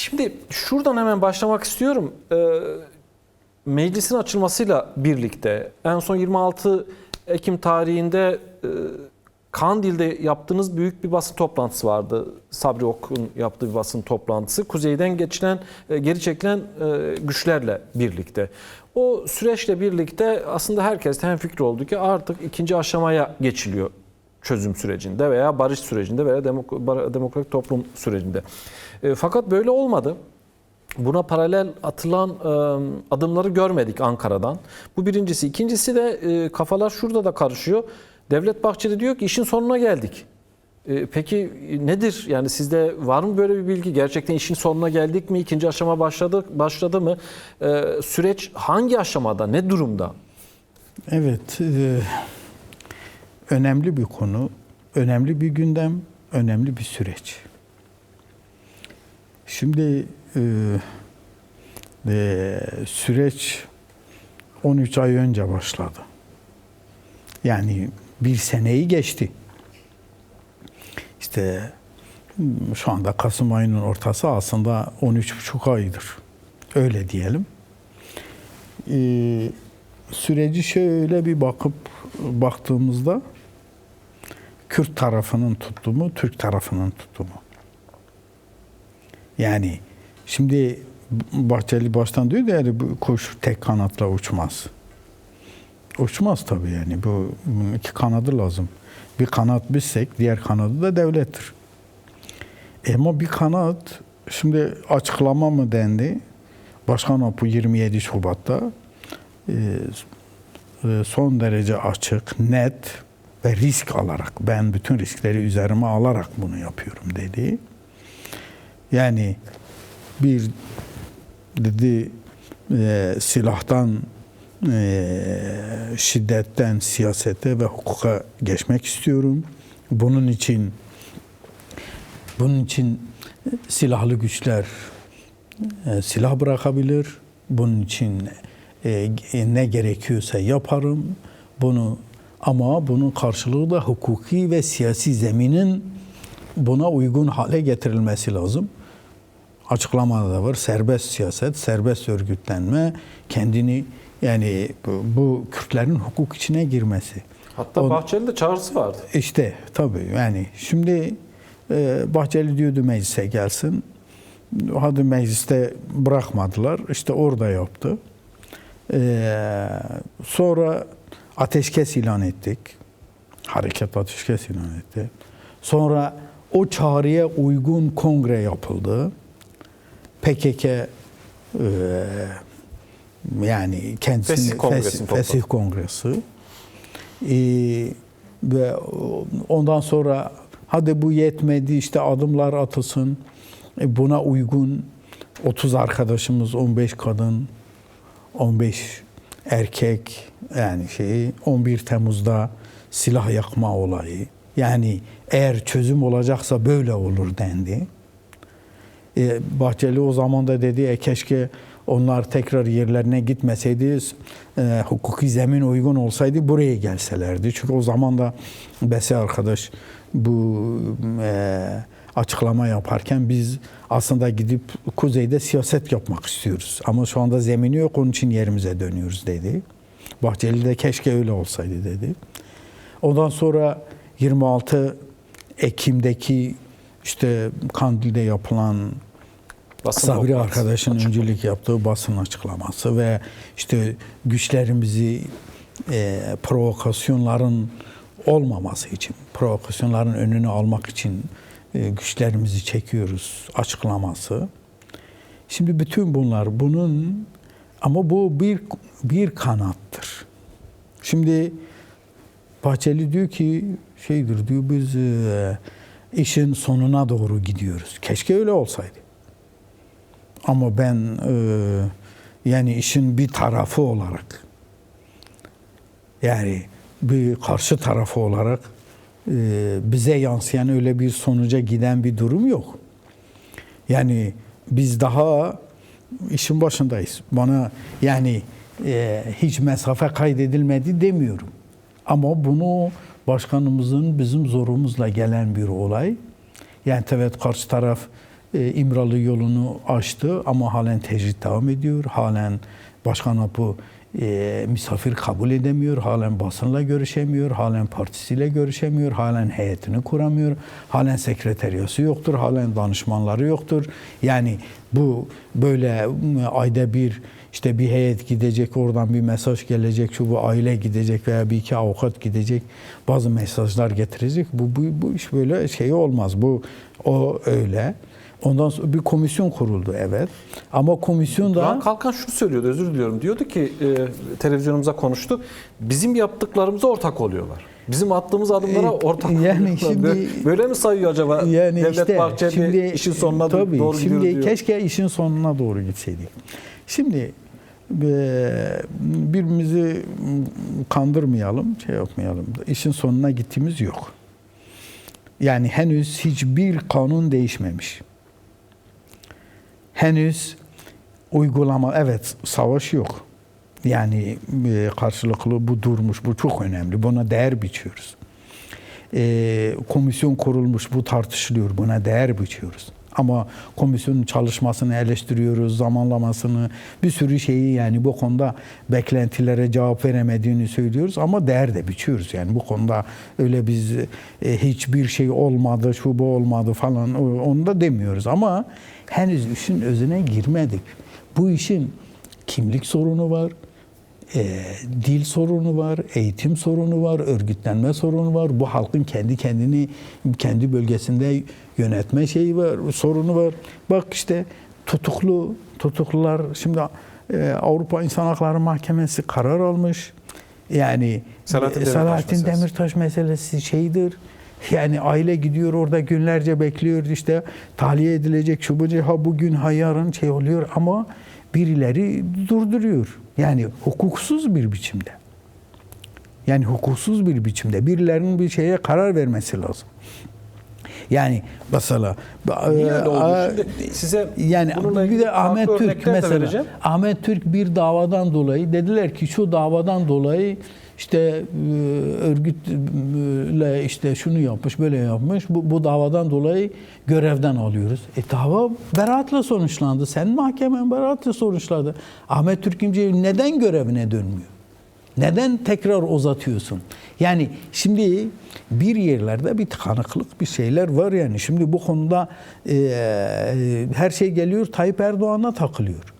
Şimdi şuradan hemen başlamak istiyorum. Ee, meclisin açılmasıyla birlikte en son 26 Ekim tarihinde e, Kandil'de yaptığınız büyük bir basın toplantısı vardı. Sabri Ok'un yaptığı bir basın toplantısı. Kuzeyden geçilen, e, geri çekilen e, güçlerle birlikte. O süreçle birlikte aslında herkes de fikir oldu ki artık ikinci aşamaya geçiliyor çözüm sürecinde veya barış sürecinde veya demok- demokratik toplum sürecinde. E, fakat böyle olmadı. Buna paralel atılan e, adımları görmedik Ankara'dan. Bu birincisi. İkincisi de e, kafalar şurada da karışıyor. Devlet Bahçeli diyor ki işin sonuna geldik. E, peki nedir? Yani sizde var mı böyle bir bilgi? Gerçekten işin sonuna geldik mi? İkinci aşama başladı başladı mı? E, süreç hangi aşamada? Ne durumda? Evet, e, önemli bir konu, önemli bir gündem, önemli bir süreç. Şimdi e, e, süreç 13 ay önce başladı. Yani bir seneyi geçti. İşte hmm, şu anda Kasım ayının ortası aslında 13,5 aydır. Öyle diyelim. Ee, süreci şöyle bir bakıp baktığımızda Kürt tarafının tutumu, Türk tarafının tutumu. Yani şimdi Bahçeli baştan diyor da yani bu kuş tek kanatla uçmaz. Uçmaz tabii yani. Bu iki kanadı lazım. Bir kanat bizsek diğer kanadı da devlettir. E Ama bir kanat şimdi açıklama mı dendi? Başkan Apu 27 Şubat'ta e, e, son derece açık, net ve risk alarak ben bütün riskleri üzerime alarak bunu yapıyorum dedi. Yani bir dedi e, silahtan e, şiddetten siyasete ve hukuka geçmek istiyorum. Bunun için bunun için silahlı güçler e, silah bırakabilir. Bunun için e, ne gerekiyorsa yaparım. Bunu ama bunun karşılığı da hukuki ve siyasi zeminin buna uygun hale getirilmesi lazım. Açıklamada da var. Serbest siyaset, serbest örgütlenme, kendini yani bu, Kürtlerin hukuk içine girmesi. Hatta On- Bahçeli'de çağrısı vardı. İşte tabii yani şimdi e, Bahçeli diyordu meclise gelsin. Hadi mecliste bırakmadılar. İşte orada yaptı. E, sonra ateşkes ilan ettik. Hareket ateşkes ilan etti. Sonra o çağrıya uygun kongre yapıldı. PKK e, yani kendisini Fesih Kongresi'ni Fesih, Kongresi. Ee, ve ondan sonra hadi bu yetmedi işte adımlar atılsın. E, buna uygun 30 arkadaşımız 15 kadın 15 erkek yani şeyi 11 Temmuz'da silah yakma olayı. Yani eğer çözüm olacaksa böyle olur dendi. E, Bahçeli o zaman da dedi e, keşke onlar tekrar yerlerine gitmeseydi, e, hukuki zemin uygun olsaydı buraya gelselerdi. Çünkü o zaman da Besi arkadaş bu e, açıklama yaparken biz aslında gidip kuzeyde siyaset yapmak istiyoruz. Ama şu anda zemini yok onun için yerimize dönüyoruz dedi. Bahçeli de keşke öyle olsaydı dedi. Ondan sonra 26 Ekim'deki işte Kandil'de yapılan Basın Sabri arkadaşın Açık. öncülük yaptığı basın açıklaması ve işte güçlerimizi e, provokasyonların olmaması için, provokasyonların önünü almak için güçlerimizi çekiyoruz açıklaması. Şimdi bütün bunlar bunun ama bu bir bir kanattır. Şimdi Bahçeli diyor ki şeydir diyor biz e, işin sonuna doğru gidiyoruz. Keşke öyle olsaydı. Ama ben e, yani işin bir tarafı olarak yani bir karşı tarafı olarak e, bize yansıyan öyle bir sonuca giden bir durum yok. Yani biz daha işin başındayız. Bana yani e, hiç mesafe kaydedilmedi demiyorum. Ama bunu başkanımızın bizim zorumuzla gelen bir olay. Yani evet karşı taraf e, İmralı yolunu açtı ama halen tecrit devam ediyor. Halen Başkan Apo e, misafir kabul edemiyor. Halen basınla görüşemiyor. Halen partisiyle görüşemiyor. Halen heyetini kuramıyor. Halen sekreteriyası yoktur. Halen danışmanları yoktur. Yani bu böyle ayda bir işte bir heyet gidecek, oradan bir mesaj gelecek, şu bu aile gidecek veya bir iki avukat gidecek, bazı mesajlar getirecek. Bu, bu, bu iş böyle şey olmaz. Bu o öyle. Ondan sonra bir komisyon kuruldu evet. Ama komisyon da Kalkan şunu söylüyordu özür diliyorum. Diyordu ki e, televizyonumuza konuştu. Bizim yaptıklarımıza ortak oluyorlar. Bizim attığımız adımlara E, ortak yani oluyorlar. şimdi- böyle, böyle mi sayıyor acaba? yani Devlet işte Bahçeli şimdi işin sonuna tabii, doğru şimdi gidiyor diyor. keşke işin sonuna doğru gitseydik. Şimdi e, birbirimizi kandırmayalım, şey yapmayalım. İşin sonuna gittiğimiz yok. Yani henüz hiçbir kanun değişmemiş. Henüz uygulama, evet savaş yok. Yani e, karşılıklı bu durmuş, bu çok önemli. Buna değer biçiyoruz. E, komisyon kurulmuş, bu tartışılıyor. Buna değer biçiyoruz. Ama komisyonun çalışmasını eleştiriyoruz, zamanlamasını, bir sürü şeyi yani bu konuda beklentilere cevap veremediğini söylüyoruz ama değer de biçiyoruz. Yani bu konuda öyle biz e, hiçbir şey olmadı, şu bu olmadı falan onu da demiyoruz ama henüz işin özüne girmedik. Bu işin kimlik sorunu var, e, dil sorunu var, eğitim sorunu var, örgütlenme sorunu var. Bu halkın kendi kendini kendi bölgesinde yönetme şeyi var, sorunu var. Bak işte tutuklu tutuklular şimdi e, Avrupa İnsan Hakları Mahkemesi karar almış. Yani Selahattin e, Demirtaş Selahattin meselesi. Demirtaş meselesi şeydir. Yani aile gidiyor orada günlerce bekliyor işte tahliye edilecek şu bu ha bugün ha yarın şey oluyor ama birileri durduruyor. Yani hukuksuz bir biçimde. Yani hukuksuz bir biçimde birilerinin bir şeye karar vermesi lazım. Yani mesela Niye öyle oldu? Aa, Şimdi size yani bir de Ahmet Türk mesela vereceğim. Ahmet Türk bir davadan dolayı dediler ki şu davadan dolayı işte e, örgütle işte şunu yapmış böyle yapmış bu, bu davadan dolayı görevden alıyoruz. E dava beraatla sonuçlandı. Sen mahkemen beraatla sonuçlandı. Ahmet Türk İmce neden görevine dönmüyor? Neden tekrar uzatıyorsun? Yani şimdi bir yerlerde bir tıkanıklık bir şeyler var yani. Şimdi bu konuda e, her şey geliyor Tayyip Erdoğan'a takılıyor.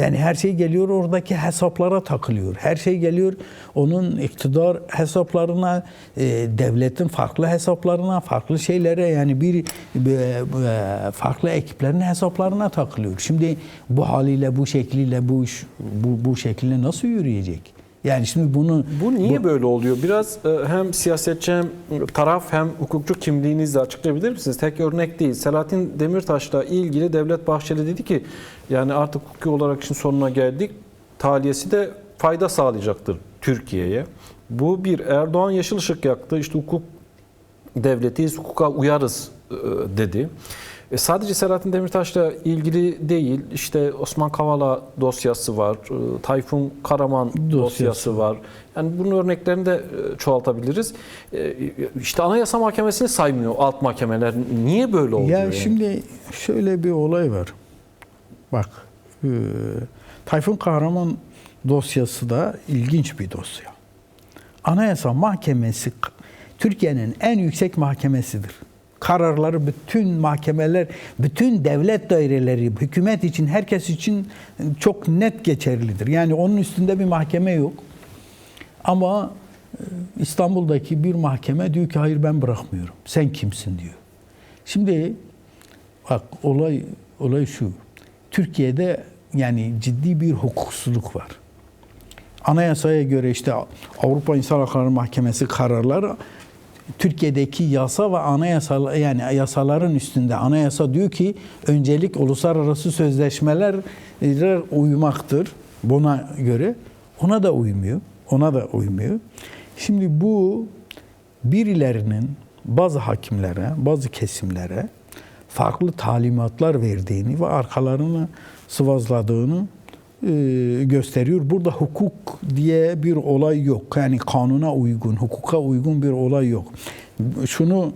Yani her şey geliyor oradaki hesaplara takılıyor. Her şey geliyor onun iktidar hesaplarına, e, devletin farklı hesaplarına, farklı şeylere yani bir e, farklı ekiplerin hesaplarına takılıyor. Şimdi bu haliyle, bu şekliyle bu bu, bu şekilde nasıl yürüyecek? Yani şimdi bunu Bu niye böyle oluyor? Biraz e, hem siyasetçi hem taraf hem hukukçu kimliğinizle açıklayabilir misiniz? Tek örnek değil. Selahattin Demirtaş'la ilgili Devlet Bahçeli dedi ki yani artık hukuki olarak işin sonuna geldik. Taliyesi de fayda sağlayacaktır Türkiye'ye. Bu bir Erdoğan yeşil ışık yaktı. İşte hukuk devletiyiz, hukuka uyarız e, dedi. E, sadece Selahattin Demirtaş'la ilgili değil, işte Osman Kavala dosyası var, e, Tayfun Karaman dosyası, Dosyası. var. Yani bunun örneklerini de e, çoğaltabiliriz. E, işte Anayasa Mahkemesi'ni saymıyor alt mahkemeler. Niye böyle oluyor? Ya yani? şimdi şöyle bir olay var. Bak, e, Tayfun Kahraman dosyası da ilginç bir dosya. Anayasa Mahkemesi Türkiye'nin en yüksek mahkemesidir. Kararları bütün mahkemeler, bütün devlet daireleri, hükümet için, herkes için çok net geçerlidir. Yani onun üstünde bir mahkeme yok. Ama e, İstanbul'daki bir mahkeme diyor ki hayır ben bırakmıyorum. Sen kimsin diyor. Şimdi bak olay olay şu. Türkiye'de yani ciddi bir hukuksuzluk var. Anayasaya göre işte Avrupa İnsan Hakları Mahkemesi kararları Türkiye'deki yasa ve anayasa yani yasaların üstünde anayasa diyor ki öncelik uluslararası sözleşmelere uymaktır. Buna göre ona da uymuyor. Ona da uymuyor. Şimdi bu birilerinin bazı hakimlere, bazı kesimlere farklı talimatlar verdiğini ve arkalarını sıvazladığını gösteriyor. Burada hukuk diye bir olay yok. Yani kanuna uygun, hukuka uygun bir olay yok. Şunu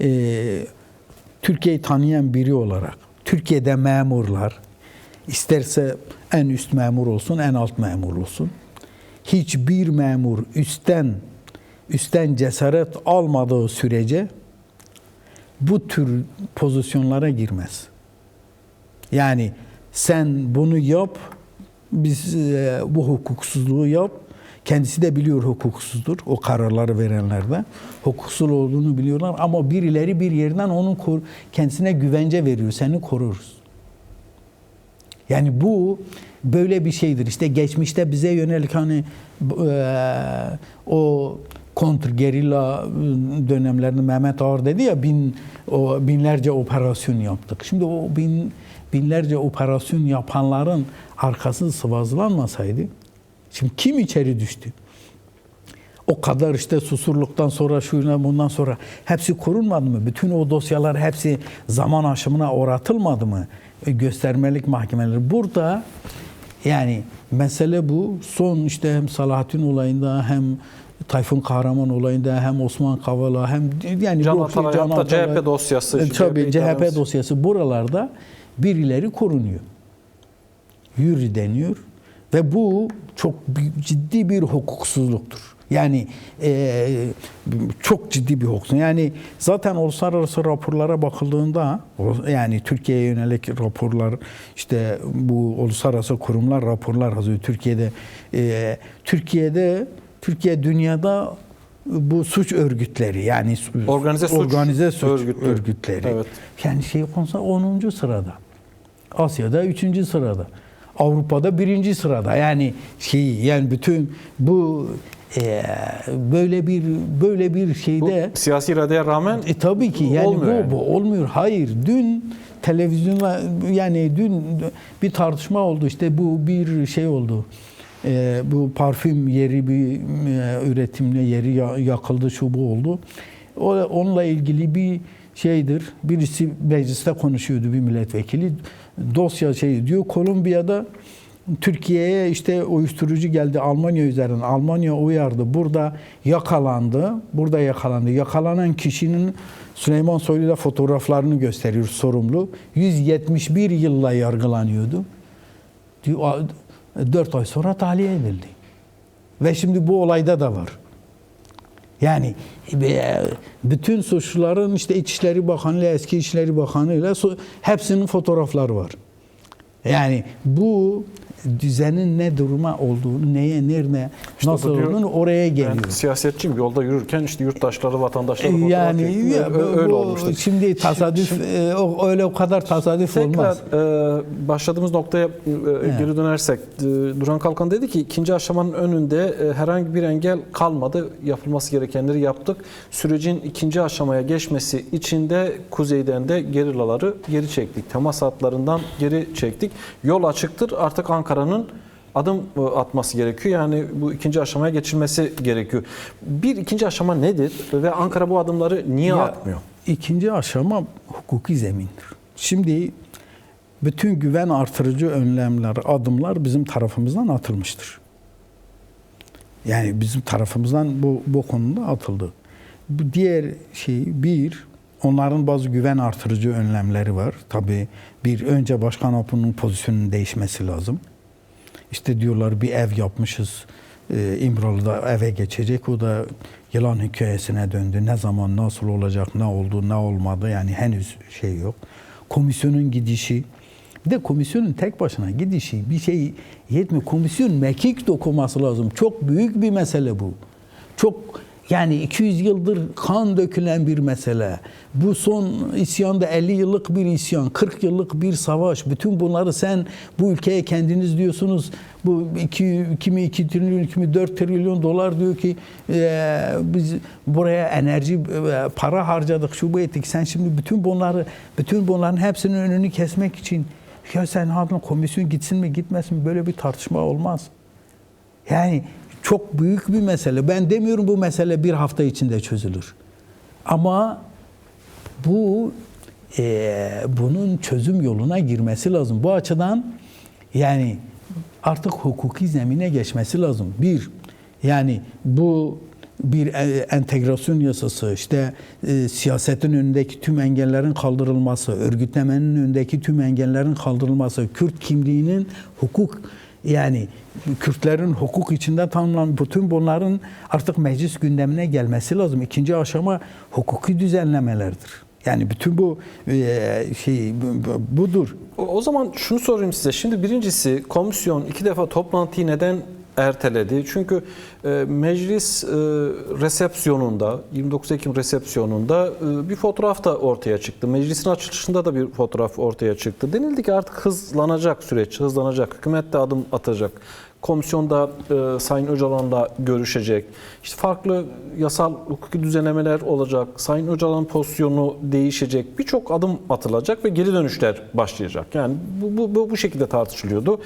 e, Türkiye'yi tanıyan biri olarak Türkiye'de memurlar isterse en üst memur olsun, en alt memur olsun. Hiçbir memur üstten üstten cesaret almadığı sürece bu tür pozisyonlara girmez. Yani sen bunu yap, biz e, bu hukuksuzluğu yap. Kendisi de biliyor hukuksuzdur. O kararları verenler de hukuksuz olduğunu biliyorlar ama birileri bir yerden onun kor- kendisine güvence veriyor. Seni koruruz. Yani bu böyle bir şeydir. İşte geçmişte bize yönelik hani e, o kontr gerilla dönemlerinde Mehmet Ağar dedi ya bin o binlerce operasyon yaptık. Şimdi o bin binlerce operasyon yapanların arkası sıvazlanmasaydı şimdi kim içeri düştü? O kadar işte susurluktan sonra şuna bundan sonra hepsi korunmadı mı? Bütün o dosyalar hepsi zaman aşımına uğratılmadı mı? E, Göstermelik mahkemeleri. Burada yani mesele bu. Son işte hem Salahattin olayında hem Tayfun Kahraman olayında hem Osman Kavala hem yani Can Atalay, Can hatta Atalay- CHP dosyası, E, Tabii CHP CHP dosyası buralarda birileri korunuyor. Yürü deniyor ve bu çok ciddi bir hukuksuzluktur. Yani e, çok ciddi bir hukuksuzluk. Yani zaten uluslararası raporlara bakıldığında yani Türkiye'ye yönelik raporlar işte bu uluslararası kurumlar raporlar hazırlıyor. Türkiye'de e, Türkiye'de Türkiye dünyada bu suç örgütleri yani Organize suç organize suç örgütleri. örgütleri. Evet. Yani şey konusu 10. sırada. Asya'da 3. sırada. Avrupa'da 1. sırada. Yani şey yani bütün bu e, böyle bir böyle bir Bu şeyde siyasi iradeye rağmen e, tabii ki yani olmuyor bu, yani. bu olmuyor. Hayır. Dün televizyonda yani dün bir tartışma oldu. İşte bu bir şey oldu. E, bu parfüm yeri bir e, üretimle yeri ya- yakıldı şu bu oldu. O, onunla ilgili bir şeydir. Birisi mecliste konuşuyordu bir milletvekili. Dosya şey diyor Kolombiya'da Türkiye'ye işte uyuşturucu geldi Almanya üzerinden. Almanya uyardı. Burada yakalandı. Burada yakalandı. Yakalanan kişinin Süleyman Soylu'yla fotoğraflarını gösteriyor sorumlu. 171 yılla yargılanıyordu. Diyor, 4 ay sonra tahliye edildi. Ve şimdi bu olayda da var. Yani e, bütün suçluların işte İçişleri Bakanı ile eski İçişleri Bakanı ile hepsinin fotoğrafları var. Yani bu düzenin ne duruma olduğunu, neye, nerede, İşte nasıl diyor- olduğunu oraya geliyor. ben siyasiyetçiyim yolda yürürken işte yurttaşları, vatandaşları Yani çektim. ya, öyle olmuştu. Şimdi tesadüf e, o- öyle o kadar tesadüf Tekrar olmaz. e, başladığımız noktaya e, geri dönersek e, Duran Kalkan dedi ki ikinci aşamanın önünde e, herhangi bir engel kalmadı. Yapılması gerekenleri yaptık. Sürecin ikinci aşamaya geçmesi için de kuzeyden de gerillaları geri çektik. Temas hatlarından geri çektik. Yol açıktır. Artık Ankara'nın adım e, atması gerekiyor. Yani bu ikinci aşamaya geçilmesi gerekiyor. Bir ikinci aşama nedir ve Ankara bu adımları niye Ya, atmıyor? İkinci aşama hukuki zemindir. Şimdi bütün güven artırıcı önlemler, adımlar bizim tarafımızdan atılmıştır. Yani bizim tarafımızdan bu, bu konuda atıldı. Bu diğer şey bir, onların bazı güven artırıcı önlemleri var. Tabii bir önce Başkan Apo'nun pozisyonunun değişmesi lazım. İşte diyorlar bir ev yapmışız. E, İmralı'da eve geçecek. O da yılan hikayesine döndü. Ne zaman nasıl olacak, ne oldu, ne olmadı yani henüz şey yok. Komisyonun gidişi. Bir de komisyonun tek başına gidişi bir şey yetmiyor. Komisyon mekik dokuması lazım. Çok büyük bir mesele bu. Çok yani 200 yıldır kan dökülen bir mesele. Bu son isyanda 50 yıllık bir isyan, 40 yıllık bir savaş. Bütün bunları sen bu ülkeye kendiniz diyorsunuz. Bu 2, kimi 2 trilyon, kimi 4 trilyon dolar diyor ki e, biz buraya enerji, e, para harcadık, şu bu ettik. Sen şimdi bütün bunları, bütün bunların hepsinin önünü kesmek için ya sen adın komisyon gitsin mi gitmesin mi böyle bir tartışma olmaz. Yani çok büyük bir mesele. Ben demiyorum bu mesele bir hafta içinde çözülür. Ama bu e, bunun çözüm yoluna girmesi lazım. Bu açıdan yani artık hukuki zemine geçmesi lazım. Bir, yani bu bir e, entegrasyon yasası, işte e, siyasetin önündeki tüm engellerin kaldırılması, örgütlemenin önündeki tüm engellerin kaldırılması, Kürt kimliğinin hukuk yani Kürtlerin hukuk içinde tanımlanan bütün bunların artık meclis gündemine gelmesi lazım. İkinci aşama hukuki düzenlemelerdir. Yani bütün bu e, şey bu- bu- budur. O, o zaman şunu sorayım size. Şimdi birincisi komisyon iki defa toplantıyı neden erteledi? Çünkü e, meclis e, resepsiyonunda, 29 Ekim resepsiyonunda e, bir fotoğraf da ortaya çıktı. Meclisin açılışında da bir fotoğraf ortaya çıktı. Denildi ki artık hızlanacak süreç, hızlanacak. Hükümet de adım atacak. Komisyonda e, Sayın Öcalan'la görüşecek. İşte farklı yasal hukuki düzenlemeler olacak. Sayın Öcalan'ın pozisyonu değişecek. Birçok adım atılacak ve geri dönüşler başlayacak. Yani bu, bu, bu, bu şekilde tartışılıyordu.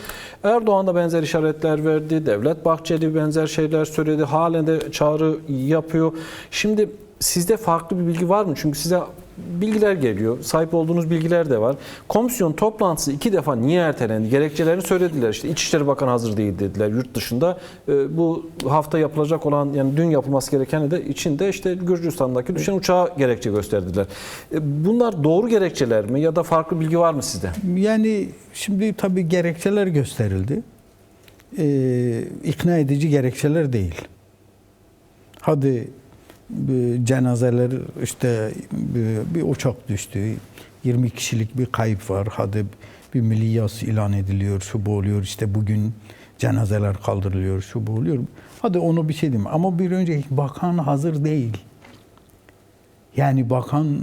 Erdoğan da benzer işaretler verdi. Devlet Bahçeli benzer şeyler söyledi. Halen de çağrı yapıyor. Şimdi sizde farklı bir bilgi var mı? Çünkü size bilgiler geliyor. Sahip olduğunuz bilgiler de var. Komisyon toplantısı iki defa niye ertelendi? Gerekçelerini söylediler. İşte İçişleri Bakanı hazır değil dediler yurt dışında. Ee, bu hafta yapılacak olan yani dün yapılması gereken de içinde işte Gürcistan'daki düşen uçağa gerekçe gösterdiler. Ee, bunlar doğru gerekçeler mi ya da farklı bilgi var mı sizde? Yani şimdi tabii gerekçeler gösterildi. Ee, ikna edici gerekçeler değil. Hadi e, cenazeler işte bir uçak düştü. 20 kişilik bir kayıp var. Hadi bir milli ilan ediliyor, şu bu oluyor. İşte bugün cenazeler kaldırılıyor, şu bu oluyor. Hadi onu bir şey diyeyim. Ama bir önce bakan hazır değil. Yani bakan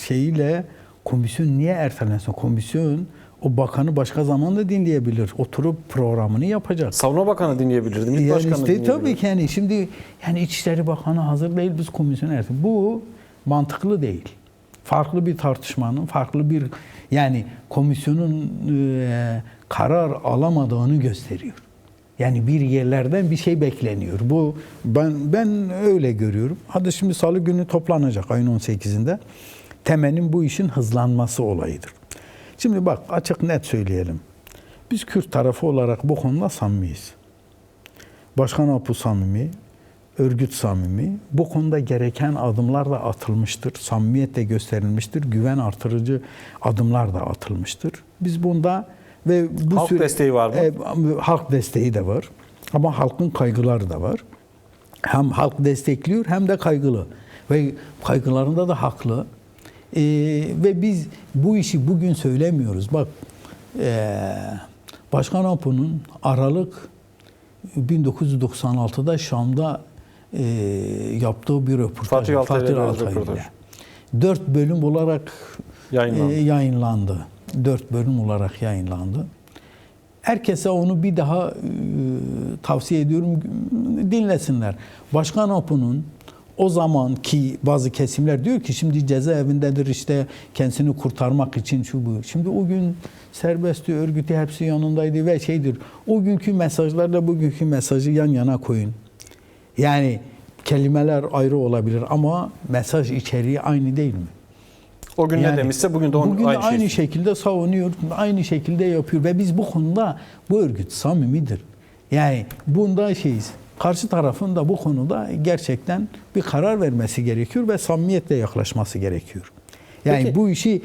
şeyiyle komisyon niye ertelensin? Komisyon o bakanı başka zaman da dinleyebilir. Oturup programını yapacak. Savunma Bakanı dinleyebilirdi, Yani Başkanı işte dinleyebilirdi. tabii ki yani şimdi yani İçişleri Bakanı hazır değil biz komisyon erteledik. Bu mantıklı değil. Farklı bir tartışmanın, farklı bir yani komisyonun e, karar alamadığını gösteriyor. Yani bir yerlerden bir şey bekleniyor. Bu ben ben öyle görüyorum. Hadi şimdi salı günü toplanacak ayın 18'inde. Temenin bu işin hızlanması olayıdır. Şimdi bak açık net söyleyelim. Biz Kürt tarafı olarak bu konuda samimiyiz. Başkan Apu samimi, örgüt samimi. Bu konuda gereken adımlar da atılmıştır. Samimiyet de gösterilmiştir. Güven artırıcı adımlar da atılmıştır. Biz bunda ve bu Halk desteği var mı? E, halk desteği de var. Ama halkın kaygıları da var. Hem halk destekliyor hem de kaygılı. Ve kaygılarında da haklı. E, ve biz bu işi bugün söylemiyoruz. Bak e, Başkan Apo'nun Aralık 1996'da Şam'da e, yaptığı bir röportaj. Fatih Altaylı röportaj. Dört bölüm olarak Yayınlandı. e, yayınlandı. Dört bölüm olarak yayınlandı. Herkese onu bir daha e, tavsiye ediyorum dinlesinler. Başkan Apo'nun o zamanki bazı kesimler diyor ki şimdi cezaevindedir işte kendisini kurtarmak için şu bu. Şimdi o gün serbest örgütü hepsi yanındaydı ve şeydir. O günkü mesajlarla bugünkü mesajı yan yana koyun. Yani kelimeler ayrı olabilir ama mesaj içeriği aynı değil mi? O gün ne Yani demişse bugün de onun bugün aynı, aynı, şeyi şekilde savunuyor, aynı şekilde yapıyor ve biz bu konuda bu örgüt samimidir. Yani bunda şeyiz. Karşı tarafın da bu konuda gerçekten bir karar vermesi gerekiyor ve samimiyetle yaklaşması gerekiyor. Yani Peki. bu işi